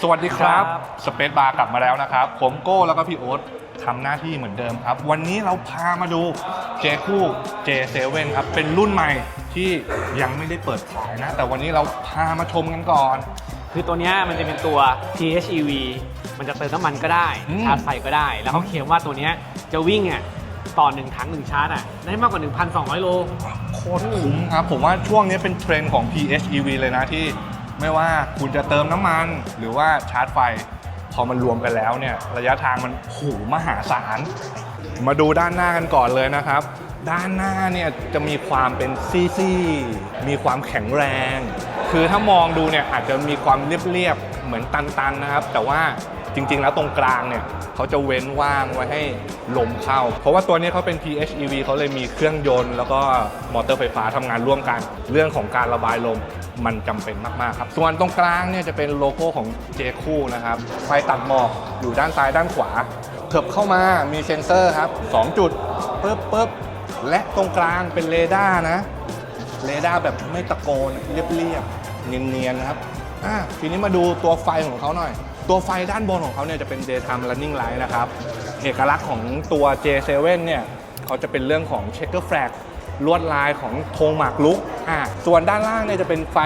สวัสดีครับครับ สเปซบาร์กลับมาแล้วนะครับ ผมโก้แล้วก็พี่โอ๊ตทำหน้าที่เหมือนเดิมครับ วันนี้เราพามาดูเจคู่ J7 ครับ เป็นรุ่นใหม่ที่ยังไม่ได้เปิดขายนะ แต่วันนี้เราพามาชมกันก่อน คือตัวเนี้ยมันจะเป็นตัว PHEV มันจะเติมน้ำมันก็ได้ อืม ชาร์จไฟก็ได้ แล้วเขาเคลมว่าตัวเนี้ยจะวิ่งอะต่อหนึ่งถังหนึ่งชาร์จอะได้มากกว่า 1,200 โล โคตรคุ้มครับ ผมว่าช่วงนี้เป็นเทรนด์ของ PHEV เลยนะที่ ไม่ว่าคุณจะเติมน้ำมันหรือว่าชาร์จไฟ พอมันรวมกันแล้วเนี่ยระยะทางมันโหมหาศาล มาดูด้านหน้ากันก่อนเลยนะครับ ด้านหน้าเนี่ยจะมีความเป็นซี่ๆมีความแข็งแรง คือถ้ามองดูเนี่ยอาจจะมีความเรียบๆเหมือนตันๆนะครับ แต่ว่า จริง ๆ แล้วตรงกลางเนี่ยเขาจะเว้นว่างไว้ให้ลมเข้า เพราะว่าตัวนี้เขาเป็น PHEV เขาเลยมีเครื่องยนต์ แล้วก็มอเตอร์ไฟฟ้าทำงานร่วมกัน เรื่องของการระบายลมมันจำเป็นมาก ๆ ครับ ส่วนตรงกลางเนี่ยจะเป็นโลโก้ของเจคู่นะครับ ไฟตัดหมอกอยู่ด้านซ้ายด้านขวาเถิบเข้ามามีเซ็นเซอร์ครับ 2 จุดปึ๊บปึ๊บและตรงกลางเป็นเรดาร์นะ เรดาร์แบบไม่ตะโกนเรียบๆเนียนๆนะครับอะทีนี้มาดูตัวไฟของเขาหน่อย ตัวไฟด้านบนของเขาเนี่ยจะเป็น daytime running light นะครับ เอกลักษณ์ของตัว J7 เนี่ยเขาจะเป็นเรื่องของ checker flag ลวดลายของธงหมากรุกอะส่วนด้านล่างเนี่ยจะเป็นไฟ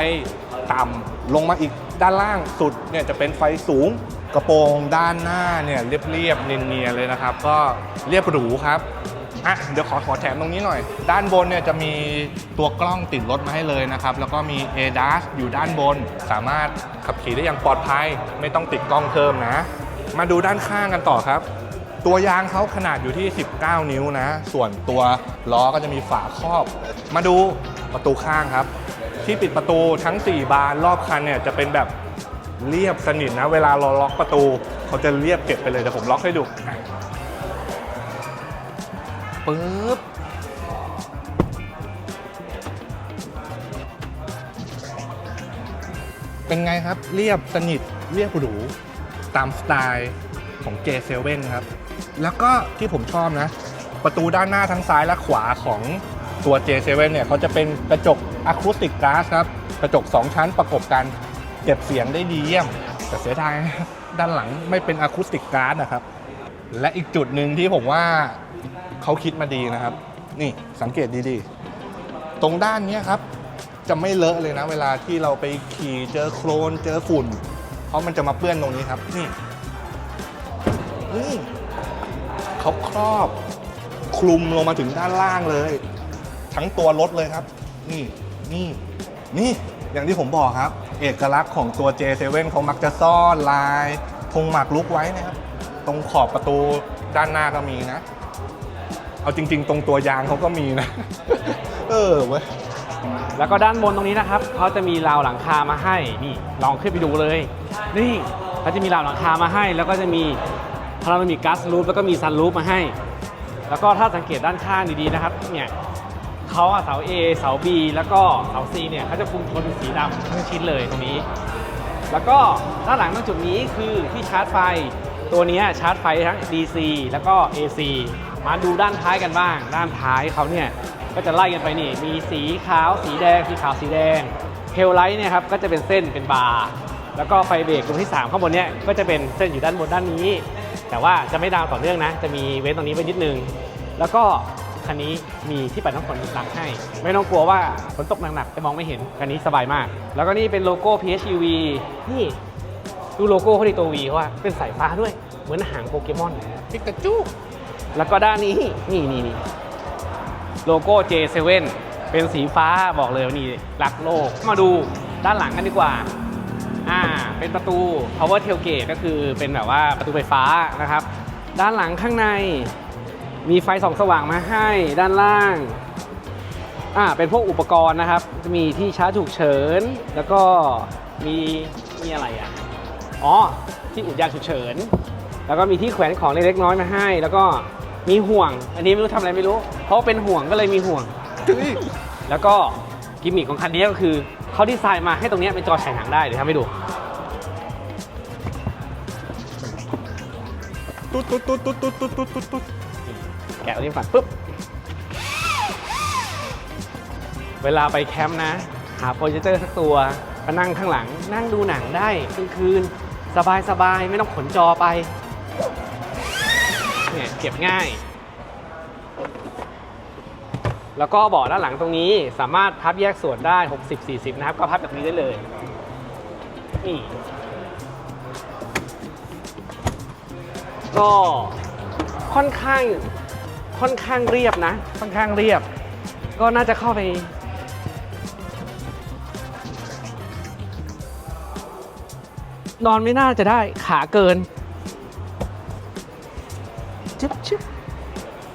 ต่ำลงมาอีกด้านล่างสุดเนี่ยจะเป็นไฟสูงกระโปรงด้านหน้าเนี่ยเรียบๆเนียนๆเลยนะครับ ก็เรียบหรูครับ อะเดี๋ยวขอขอแถมตรงนี้หน่อย ด้านบนเนี่ยจะมีตัวกล้องติดรถมาให้เลยนะครับ แล้วก็มี ADAS อยู่ด้านบน สามารถขับขี่ได้อย่างปลอดภัย ไม่ต้องติดกล้องเพิ่มนะ มาดูด้านข้างกันต่อครับ ตัวยางเขาขนาดอยู่ที่ 19 นิ้วนะ ส่วนตัวล้อก็จะมีฝาครอบ มาดูประตูข้างครับ ที่ปิดประตูทั้ง 4 บานรอบคันเนี่ยจะเป็นแบบเรียบสนิทนะ เวลาเราล็อกประตู เขาจะเรียบเก็บไปเลยเดี๋ยวผมล็อกให้ดู ปึ๊บเป็นไงครับ เรียบสนิทเรียบหรู ตามสไตล์ของ J7 ครับ แล้วก็ที่ผมชอบนะ ประตูด้านหน้าทั้งซ้ายและขวาของตัว J7 เนี่ยเขาจะเป็นกระจกอะคูสติกก a าสครับ กระจก 2 ชั้นประกบกันเก็บเสียงได้ดีเยี่ยม แต่เสียดายด้านหลังไม่เป็นอะคูสติกก a าสนะครับ และอีกจุดหนึ่งที่ผมว่า เขาคิดมาดีนะครับ นี่สังเกตดีๆ ตรงด้านนี้ครับ จะไม่เลอะเลยนะ เวลาที่เราไปขี่เจอโครนเจอฝุ่น เพราะมันจะมาเปื้อนตรงนี้ครับนี่นี่เขาครอบคลุมลงมาถึงด้านล่างเลย ทั้งตัวรถเลยครับ นี่นี่นี่อย่างที่ผมบอกครับ เอกลักษณ์ของตัว J7 เขามักจะซ่อนลายธงหมากลุกไว้นะครับ ตรงขอบประตูด้านหน้าก็มีนะ เอาจริง ๆ ตรงตัวยางเขาก็มีนะ เออเว้ยแล้วก็ด้านบนตรงนี้นะครับเขาจะมีราวหลังคามาให้นี่ลองขึ้นไปดูเลย นี่เขาจะมีราวหลังคามาให้ แล้วก็จะมีพารามิกกัสรูปแล้วก็มีซันรูปมาให้ แล้วก็ถ้าสังเกตด้านข้างดีๆนะครับเนี่ยเขาอะเสา A เสา B แล้วก็เสา C เนี่ยเขาจะคุมโทนเป็นสีดำทั้งชิ้นเลยตรงนี้ แล้วก็ด้านหลังตรงจุดนี้คือที่ชาร์จไฟ ตัวเนี้ยชาร์จไฟทั้ง DC แล้วก็ AC มาดูด้านท้ายกันบ้าง ด้านท้ายเขาเนี่ยก็จะไล่กันไปนี่มีสีขาวสีแดงสีขาวสีแดงเฮลไลท์เนี่ยครับก็จะเป็นเส้นเป็นบาร์แล้วก็ไฟเบรกตรงที่ 3 ข้างบนเนี้ยก็จะเป็นเส้นอยู่ด้านบนด้านนี้ แต่ว่าจะไม่ดาวต่อเนื่องนะ จะมีเว้นตรงนี้ไปนิดนึง แล้วก็คันนี้มีที่ปัดน้ำฝนหลังให้ ไม่ต้องกลัวว่าฝนตกหนักๆจะมองไม่เห็นคันนี้สบายมาก แล้วก็นี่เป็นโลโก้ PHEV นี่ดูโลโก้เขาดีตัว V เขาว่าเป็นสายฟ้าด้วยเหมือนหางโปเกมอนปิกาจู แล้วก็ด้านนี้นี่นี่นี่โลโก้ J7 เป็นสีฟ้าบอกเลยว่านี่รักโลก มาดูด้านหลังกันดีกว่าอ่า เป็นประตู power tailgate ก็คือเป็นแบบว่าประตูไฟฟ้านะครับ ด้านหลังข้างใน มีไฟส่องสว่างมาให้ด้านล่างอ่าเป็นพวกอุปกรณ์นะครับ มีที่ชาร์จฉุกเฉิน แล้วก็มีมีอะไรอะอ๋อที่อุดยางฉุกเฉิน แล้วก็มีที่แขวนของเล็กๆน้อยมาให้ แล้วก็ มีห่วง อันนี้ไม่รู้ทำอะไรไม่รู้ เพราะว่าเป็นห่วงก็เลยมีห่วง แล้วก็กิมมิคของคันนี้ก็คือเขาดีไซน์มาให้ตรงเนี้ยเป็นจอฉายหนังได้เดี๋ยวทำให้ดู ตุ๊ดตุ๊ดตุ๊ดตุ๊ดตุ๊ดตุ๊ดตุ๊ดตุ๊ดตุ๊ดแกะตรงนี้ก่อนปุ๊บ เวลาไปแคมป์นะ หาโปรเจคเตอร์สักตัวมานั่งข้างหลัง นั่งดูหนังได้กลางคืน สบายสบายๆไม่ต้องขนจอไป เก็บง่าย แล้วก็เบาะด้านหลังตรงนี้สามารถพับแยกส่วนได้ 60-40 นะครับ ก็พับแบบนี้ได้เลยนี่ก็ค่อนข้างค่อนข้างเรียบนะ ค่อนข้างเรียบ ก็น่าจะเข้าไป นอนไม่น่าจะได้ขาเกิน ชึบชึบ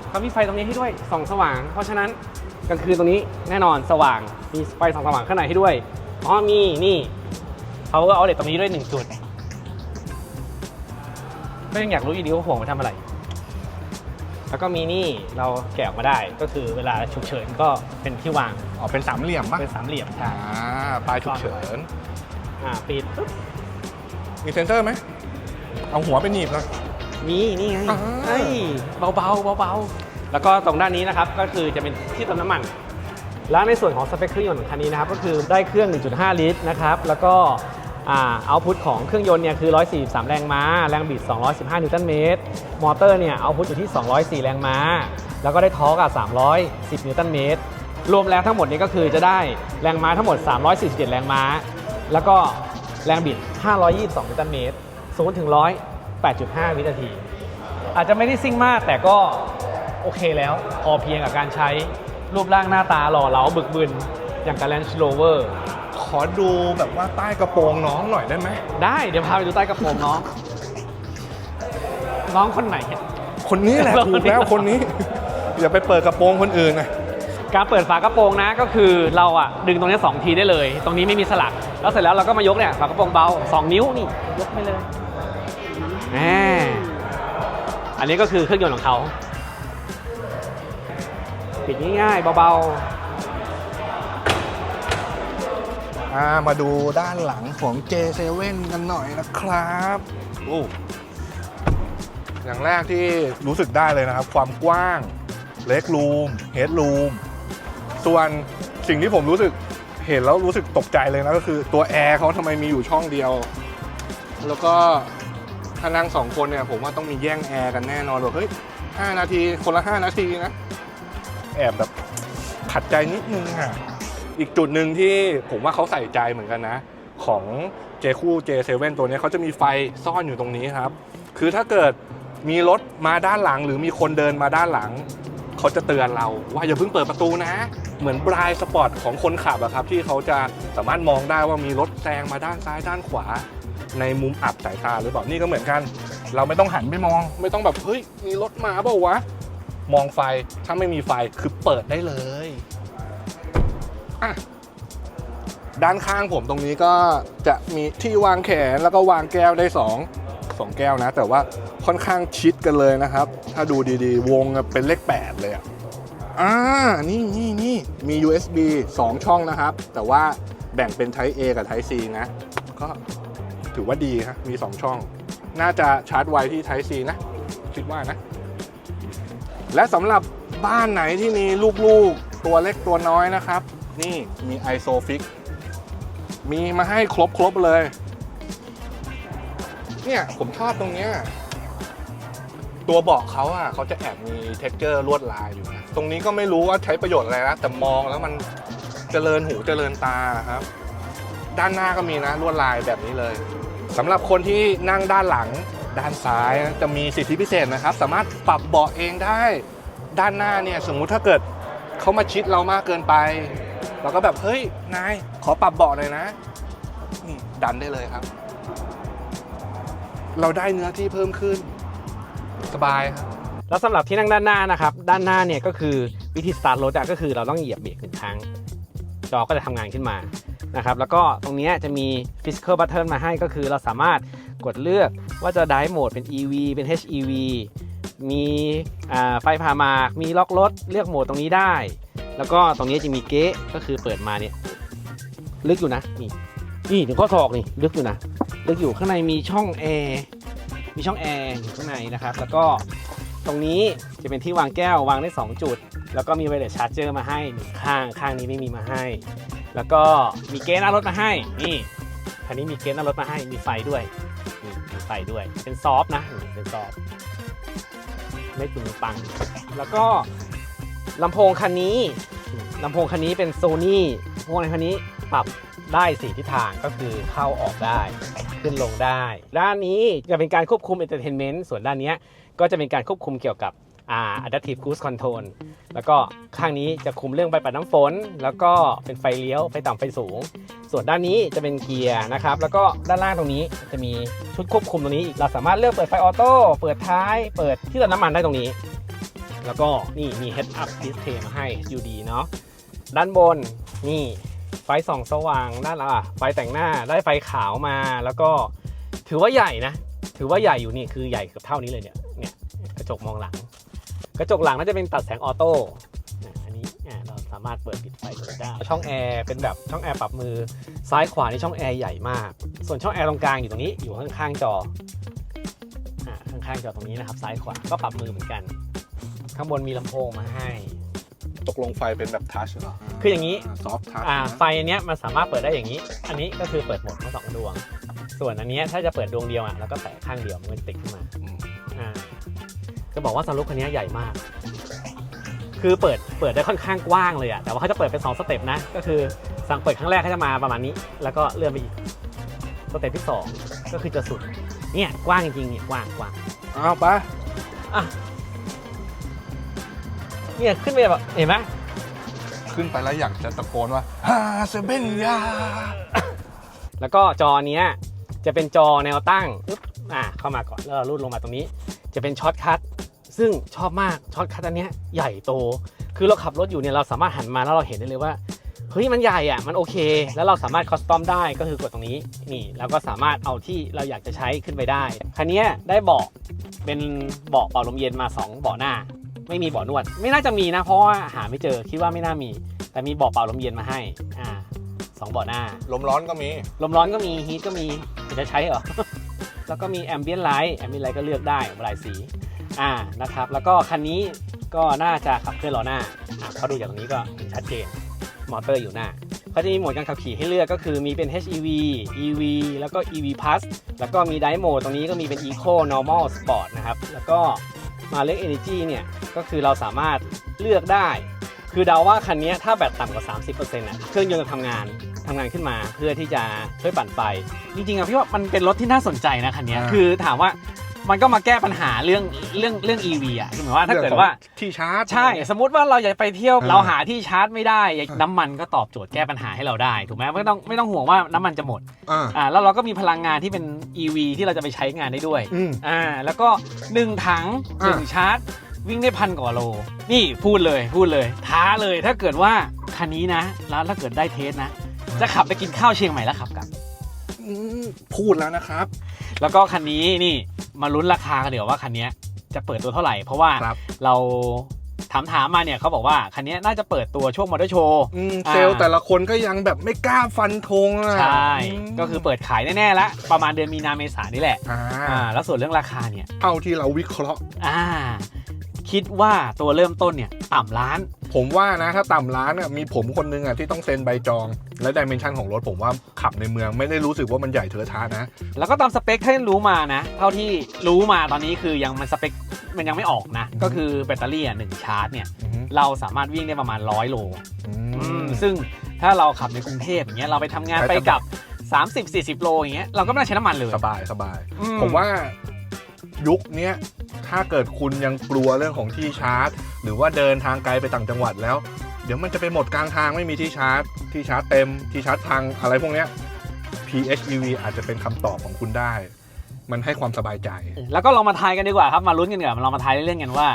เขามีไฟตรงนี้ให้ด้วยส่องสว่าง เพราะฉะนั้นกลางคืนตรงนี้แน่นอนสว่างมีไฟส่องสว่างข้างในให้ด้วยอ๋อมีนี่เขาก็เอาเด็ดตรงนี้ด้วยหนึ่งจุดก็ยังอยากรู้อยู่ดีว่าห่วงมาทำอะไร แล้วก็มีนี่เราแกะออกมาได้ก็คือเวลาฉุกเฉินก็เป็นที่วางอ๋อเป็นสามเหลี่ยมปะเป็นสามเหลี่ยมใช่อ่าปลายฉุกเฉินอ่าปิดปุ๊บมีเซนเซอร์ไหมเอาหัวไปหนีบหนะ มีนี่ไงอ่าเฮ้ยเบาๆเบาๆแล้วก็ตรงด้านนี้นะครับก็คือจะเป็นที่เติมน้ำมัน แล้วในส่วนของสเปคเครื่องยนต์ของคันนี้นะครับก็คือได้เครื่อง 1.5 ลิตรนะครับแล้วก็อ่าเอาพุทของเครื่องยนต์เนี่ยคือ 143 แรงม้า แรงบิด 215 นิวตันเมตร มอเตอร์เนี่ยเอาพุทอยู่ที่ 204 แรงม้า แล้วก็ได้ทอร์กอะ310 นิวตันเมตร รวมแล้วทั้งหมดนี้ก็คือจะได้แรงม้าทั้งหมด 347 แรงม้า แล้วก็แรงบิด 522 นิวตันเมตร0ถึง100 8.5 วินาที อาจจะไม่ได้ซิ่งมากแต่ก็โอเคแล้ว พอเพียงกับการใช้รูปร่างหน้าตาหล่อเหลาบึกบึน อย่างกับ Range Rover ขอดูแบบว่าใต้กระโปรงน้องหน่อยได้ไหม ได้เดี๋ยวพาไปดูใต้กระโปรงน้อง น้องคนไหน คนนี้แหละถูกแล้วคนนี้ อย่าไปเปิดกระโปรงคนอื่นนะการเปิดฝากระโปรงนะก็คือเราอะดึงตรงนี้สองทีได้เลย ตรงนี้ไม่มีสลัก แล้วเสร็จแล้วเราก็มายกเนี่ยฝากระโปรงเบา 2 นิ้วนี่ยกไปเลยแหม อันนี้ก็คือเครื่องยนต์ของเขา ปิดง่ายๆเบาอ่ามาดูด้านหลังของ J7 กันหน่อยนะครับโอ้อย่างแรกที่รู้สึกได้เลยนะครับ ความกว้างเล็กรูมเฮดรูมส่วนสิ่งที่ผมรู้สึกเห็นแล้วรู้สึกตกใจเลยนะก็คือตัวแอร์เขาทำไมมีอยู่ช่องเดียว แล้วก็ ถ้านั่งสองคนเนี่ยผมว่าต้องมีแย่งแอร์กันแน่นอนแบบเฮ้ยห้านาทีคนละห้านาทีนะ แอบแบบขัดใจนิดนึงอะอีกจุดหนึ่งที่ผมว่าเขาใส่ใจเหมือนกันนะ ของเจคู่ J7 ตัวนี้เขาจะมีไฟซ่อนอยู่ตรงนี้ครับ คือถ้าเกิดมีรถมาด้านหลัง หรือมีคนเดินมาด้านหลัง เขาจะเตือนเราว่าอย่าเพิ่งเปิดประตูนะ เหมือนบรายสปอร์ตของคนขับอะครับ ที่เขาจะสามารถมองได้ว่ามีรถแซงมาด้านซ้ายด้านขวา ในมุมอับสายตาหรือเปล่านี่ก็เหมือนกัน เราไม่ต้องหันไปมอง ไม่ต้องแบบเฮ้ยมีรถมาเปล่าวะมองไฟถ้าไม่มีไฟคือเปิดได้เลยอะด้านข้างผมตรงนี้ก็จะมีที่วางแขนแล้วก็วางแก้วได้2 2แก้วนะ แต่ว่าค่อนข้างชิดกันเลยนะครับ ถ้าดูดีๆ วงเป็นเลข 8 เลยอะอ่านี่นี่นี่มี USB 2 ช่องนะครับ แต่ว่าแบ่งเป็น Type A กับ Type C นะ ก็ ถือว่าดีครับมี 2 ช่อง น่าจะชาร์จไวที่ Type C นะ คิดว่านะ และสำหรับบ้านไหนที่มีลูกๆ ตัวเล็กตัวน้อยนะครับ นี่มี ISOFIX มีมาให้ครบครบๆเลย เนี่ย ผมชอบตรงเนี้ยตัวเบาะเขาอะเขาจะแอบมีเท็กเจอร์ลวดลายอยู่นะ ตรงนี้ก็ไม่รู้ว่าใช้ประโยชน์อะไรนะ แต่มองแล้วมันเจริญหูเจริญตาครับ ด้านหน้าก็มีนะลวดลายแบบนี้เลยสำหรับคนที่นั่งด้านหลังด้านซ้ายจะมีสิทธิพิเศษนะครับ สามารถปรับเบาะเองได้ด้านหน้าเนี่ยสมมุติถ้าเกิดเขามาชิดเรามากเกินไป เราก็แบบเฮ้ยนายขอปรับเบาะหน่อยนะนี่ดันได้เลยครับ เราได้เนื้อที่เพิ่มขึ้น สบายครับแล้วสำหรับที่นั่งด้านหน้านะครับ ด้านหน้าเนี่ยก็คือวิธีสตาร์ทรถก็คือเราต้องเหยียบเบรกหนึ่งครั้งจอก็จะทำงานขึ้นมา นะครับแล้วก็ตรงนี้จะมี physical button มาให้ก็คือเราสามารถกดเลือกว่าจะ drive mode เป็น EV เป็น HEV มีไฟพามามีล็อกรถเลือกโหมดตรงนี้ได้ แล้วก็ตรงนี้จะมีเก๊ะก็คือเปิดมาเนี่ยลึกอยู่นะนี่นี่ถึงข้อศอกนี่ลึกอยู่นะลึกอยู่ข้างในมีช่องแอร์มีช่องแอร์อยู่ข้างในนะครับ แล้วก็ตรงนี้จะเป็นที่วางแก้ววางได้ 2 จุด แล้วก็มีไวเลสชาร์จเจอร์มาให้ข้างข้างนี้ไม่มีมาให้ แล้วก็มีเกณฑ์หน้ารถมาให้นี่คันนี้มีเกณฑ์หน้ารถมาให้มีไฟด้วยนี่มีไฟด้วยเป็นซอฟต์นะเป็นซอฟต์ไม่ถึงปัง แล้วก็ลำโพงคันนี้ลำโพงคันนี้เป็นโซนี่ลำโพงในคันนี้ปรับได้สี่ทิศทางก็คือเข้าออกได้ ขึ้นลงได้ ด้านนี้จะเป็นการควบคุม entertainment ส่วนด้านนี้ก็จะเป็นการควบคุมเกี่ยวกับ อ่า adaptive cruise control แล้วก็ข้างนี้จะคุมเรื่องใบปัดน้ำฝน แล้วก็เป็นไฟเลี้ยว ไฟต่ำไฟสูง ส่วนด้านนี้จะเป็นเกียร์นะครับ แล้วก็ด้านล่างตรงนี้จะมีชุดควบคุมตรงนี้อีกเราสามารถเลือกเปิดไฟออโต้ เปิดท้าย เปิดที่เติมน้ำมันได้ตรงนี้ แล้วก็นี่มี head up display มาให้ UD เนาะ ด้านบนนี่ไฟส่องสว่างด้านอะไฟแต่งหน้าได้ไฟขาวมา แล้วก็ถือว่าใหญ่นะ ถือว่าใหญ่อยู่นี่คือใหญ่เกือบเท่านี้เลยเนี่ย เนี่ยกระจกมองหลัง กระจกหลังน่าจะเป็นตัดแสงออโต้อะอันนี้อะเราสามารถเปิดปิดไฟได้ ช่องแอร์เป็นแบบช่องแอร์ปรับมือซ้ายขวานี่ช่องแอร์ใหญ่มาก ส่วนช่องแอร์ตรงกลางอยู่ตรงนี้อยู่ข้างๆจออะข้างๆจอตรงนี้นะครับซ้ายขวาก็ปรับมือเหมือนกัน ข้างบนมีลำโพงมาให้ ตกลงไฟเป็นแบบทัชเหรอคืออย่างนี้ซอฟทัชอ่าไฟอันเนี้ยมันสามารถเปิดได้อย่างนี้ อันนี้ก็คือเปิดหมดทั้งสองดวง ส่วนอันเนี้ยถ้าจะเปิดดวงเดียวอะแล้วก็แตะข้างเดียวมันก็จะติดขึ้นมาอ่า จะบอกว่าซันรูฟคันนี้ใหญ่มาก คือเปิดเปิดได้ค่อนข้างกว้างเลยอะแต่ว่าเขาจะเปิดเป็น 2 สเต็ปนะ ก็คือสั่งเปิดครั้งแรกเขาจะมาประมาณนี้ แล้วก็เลื่อนไปอีก สเต็ปที่ 2 ก็คือจะสุด เนี่ยกว้างจริงๆเนี่ยกว้างกว้างอ้าวไปอะเนี่ยขึ้นไปแบบเห็นไหมขึ้นไปแล้วอยากจะตะโกนว่าฮ่าเซเบนยาแล้วก็จอเนี้ยจะเป็นจอแนวตั้งปึ๊บอะเข้ามาก่อนแล้วเรารูดลงมาตรงนี้ จะเป็นช็อตคัท ซึ่งชอบมากช็อตคัทอันเนี้ยใหญ่โต คือเราขับรถอยู่เนี่ยเราสามารถหันมาแล้วเราเห็นได้เลยว่าเฮ้ยมันใหญ่อะมันโอเค แล้วเราสามารถคอสตอมได้ก็คือกดตรงนี้นี่แล้วก็สามารถเอาที่เราอยากจะใช้ขึ้นไปได้คันเนี้ยได้เบาะเป็นเบาะเป่าลมเย็นมาสองเบาะหน้า ไม่มีเบาะนวด ไม่น่าจะมีนะ เพราะว่าหาไม่เจอคิดว่าไม่น่ามี แต่มีเบาะเป่าลมเย็นมาให้อ่าสองเบาะหน้าลมร้อนก็มีลมร้อนก็มีฮีทก็มีจะใช้เหรอ แล้วก็มีแอมเบียนไลท์แอมเบียนไลท์ก็เลือกได้หลายสี อ่านะครับ แล้วก็คันนี้ก็น่าจะขับเคลื่อนล้อหน้าอะเขาดูจากตรงนี้ก็เห็นชัดเจนมอเตอร์อยู่หน้าก็จะมีโหมดการขับขี่ให้เลือกก็คือมีเป็น HEV EV แล้วก็ EV Plus แล้วก็มีไดโหมดตรงนี้ก็มีเป็น Eco Normal Sport นะครับ แล้วก็มาเลือก Energy เนี่ย ก็คือเราสามารถเลือกได้ คือเดาว่าคันนี้ถ้าแบตต่ำกว่า 30%อะเครื่องยนต์จะทำงานทำงานขึ้นมาเพื่อที่จะช่วยปั่นไฟ จริงๆอะพี่ว่ามันเป็นรถที่น่าสนใจนะคันนี้อ่าคือถามว่า มันก็มาแก้ปัญหาเรื่องเรื่องเรื่อง EV อะคือหมายว่าถ้าเกิดว่าที่ชาร์จ ใช่ สมมุติว่าเราอยากไปเที่ยวอ่าเราหาที่ชาร์จไม่ได้น้ำมันก็ตอบโจทย์แก้ปัญหาให้เราได้ ถูกไหมไม่ต้องไม่ต้องห่วงว่าน้ำมันจะหมดอ่าอ่าแล้วเราก็มีพลังงานที่เป็น EV ที่เราจะไปใช้งานได้ด้วยอืมอ่าแล้วก็หนึ่งถังหนึ่งอ่าชาร์จวิ่งได้พันกว่าโล นี่พูดเลยพูดเลย ท้าเลยถ้าเกิดว่าคันนี้นะ แล้วถ้าเกิดได้เทสนะ จะขับไปกินข้าวเชียงใหม่แล้วขับกลับอืมพูดแล้วนะครับ แล้วก็คันนี้นี่ มาลุ้นราคากันเดี๋ยวว่าคันนี้จะเปิดตัวเท่าไหร่ เพราะว่าครับเราถามถามๆมาเนี่ยเขาบอกว่า คันนี้น่าจะเปิดตัวช่วงมอเตอร์โชว์อืมอ่าเซลล์แต่ละคนก็ยังแบบไม่กล้าฟันธงอะใช่มก็คือเปิดขายแน่ๆแล้วประมาณเดือนมีนาเมษานี่แหละอ่าอ่าแล้วส่วนเรื่องราคาเนี่ยเท่าที่เราวิเคราะห์อ่าคิดว่าตัวเริ่มต้นเนี่ยต่ำล้าน ผมว่านะถ้าต่ำร้านอะมีผมคนนึงอะที่ต้องเซ็นใบจอง และดิเมนชันของรถผมว่าขับในเมืองไม่ได้รู้สึกว่ามันใหญ่เทอะทะนะ แล้วก็ตามสเปคที่รู้มานะ เท่าที่รู้มาตอนนี้คือยังมันสเปคมันยังไม่ออกนะ ก็คือแบตเตอรี่อะหนึ่งชาร์จเนี่ยอือฮึเราสามารถวิ่งได้ประมาณ100โลอือืมมซึ่งถ้าเราขับในกรุงเทพอย่างเงี้ยเราไปทำงานใช้ไปสบายกลับ 30-40 โลอย่างเงี้ยเราก็ไม่ต้องใช้น้ำมันเลยสบายสบายอืผมว่ายุคเนี้ยถ้าเกิดคุณยังกลัวเรื่องของที่ชาร์จ หรือว่าเดินทางไกลไปต่างจังหวัดแล้ว เดี๋ยวมันจะไปหมดกลางทางไม่มีที่ชาร์จ ที่ชาร์จเต็ม ที่ชาร์จพังอะไรพวกเนี้ย PHEV อาจจะเป็นคำตอบของคุณได้ มันให้ความสบายใจ แล้วก็ลองมาทายกันดีกว่าครับ มาลุ้นกันดีกว่ามาลองมาทายเล่นๆกันว่า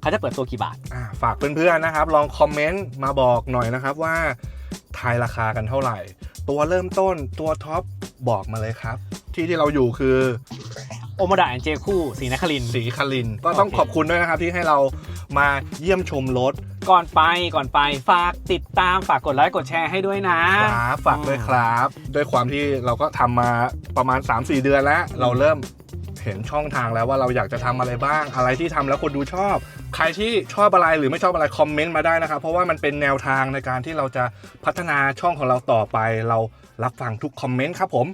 เขาจะเปิดตัวกี่บาท อ่าฝากเพื่อนๆนะครับ ลองคอมเมนต์มาบอกหน่อยนะครับว่า ทายราคากันเท่าไหร่ ตัวเริ่มต้นตัวท็อปบอกมาเลยครับ ที่ที่เราอยู่คือ โอโมดะแอนเจคู่สีนครินทร์สีคาริน ก็ต้องโอเคขอบคุณด้วยนะครับ ที่ให้เรามาเยี่ยมชมรถก่อนไปก่อนไปฝากติดตามฝากกดไลค์กดแชร์ให้ด้วยนะ ครับฝากด้วยครับ ด้วยความที่เราก็ทำมาประมาณ 3-4 เดือนแล้ว เราเริ่มเห็นช่องทางแล้วว่าเราอยากจะทำอะไรบ้าง อะไรที่ทำแล้วคนดูชอบ ใครที่ชอบอะไรหรือไม่ชอบอะไรคอมเมนต์มาได้นะครับ เพราะว่ามันเป็นแนวทางในการที่เราจะพัฒนาช่องของเราต่อไป เรารับฟังทุกคอมเมนต์ครับผม